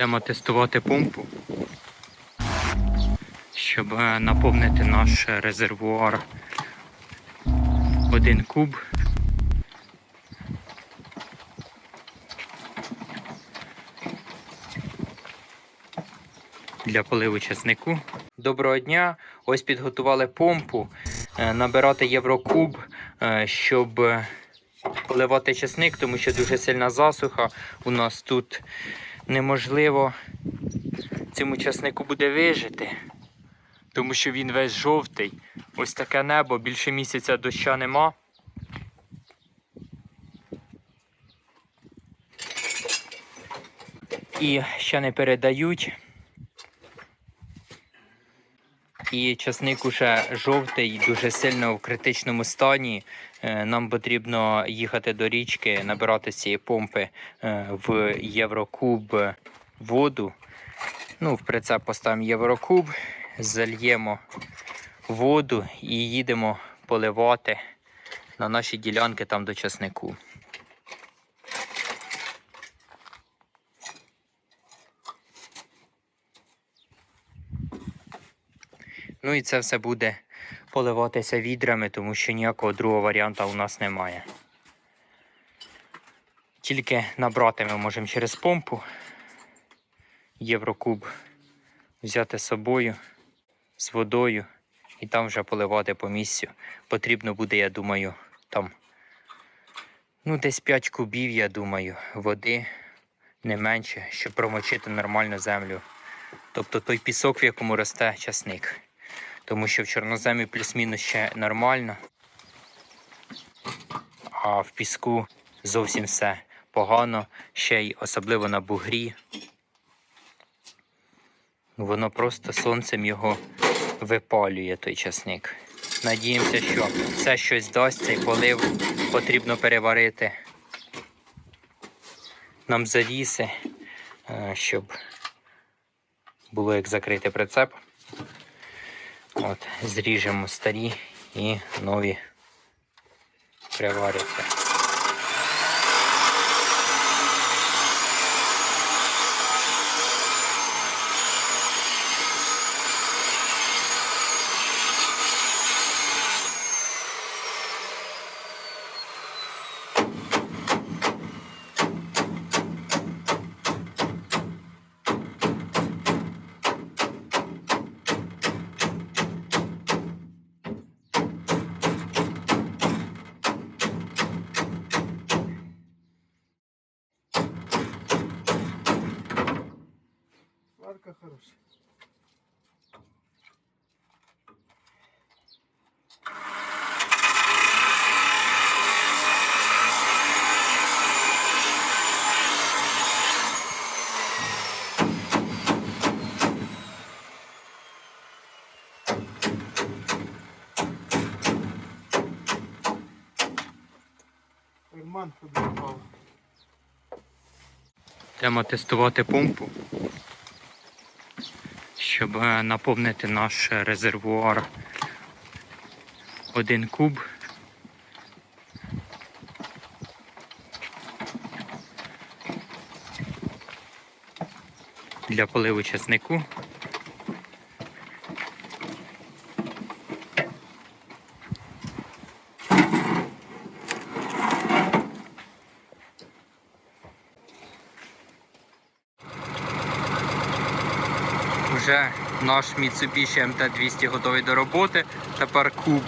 Йдемо тестувати помпу, щоб е, наповнити наш резервуар один куб. Для поливу часнику. Доброго дня! Ось підготували помпу. Е, Набирати єврокуб, е, щоб поливати часник, тому що дуже сильна засуха. У нас тут неможливо цьому часнику буде вижити, тому що він весь жовтий. Ось таке небо, більше місяця доща нема. І ще не передають. І часник уже жовтий, дуже сильно в критичному стані. Е, Нам потрібно їхати до річки, набирати з цієї помпи е, в Єврокуб воду. Ну, в прицеп поставимо Єврокуб, зальємо воду і їдемо поливати на наші ділянки там до часнику. Ну і це все буде поливатися відрами, тому що ніякого другого варіанта у нас немає. Тільки набрати ми можемо через помпу Єврокуб взяти з собою з водою і там вже поливати по місцю. Потрібно буде, я думаю, там ну, десь 5 кубів, я думаю, води не менше, щоб промочити нормально землю. Тобто той пісок, в якому росте часник. Тому що в чорноземі плюс-мінус ще нормально, а в піску зовсім все погано, ще й особливо на бугрі. Воно просто сонцем його випалює той часник. Надіємося, що це щось дасть, цей полив потрібно переварити. Нам завіси, е, щоб було як закрити прицеп. От, зріжемо старі і нові приваряться. Карман подрубав. Треба тестувати помпу, щоб е, наповнити наш резервуар один куб. Для поливу часнику. Вже наш Mitsubishi MT200 готовий до роботи. Тепер куб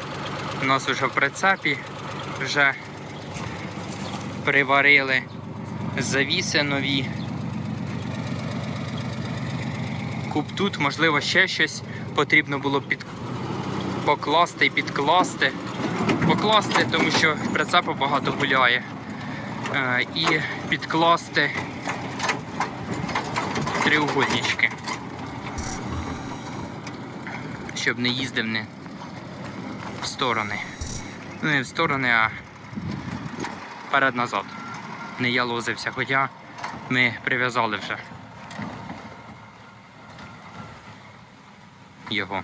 у нас вже в прицепі. Вже приварили завіси нові. Куб тут, можливо, ще щось потрібно було під... покласти і підкласти. Покласти, тому що прицепа багато гуляє. Е, і підкласти треугольнички щоб не їздив не в сторони. Ну не в сторони, а перед-назад. Не я лозився, хоча ми прив'язали вже його.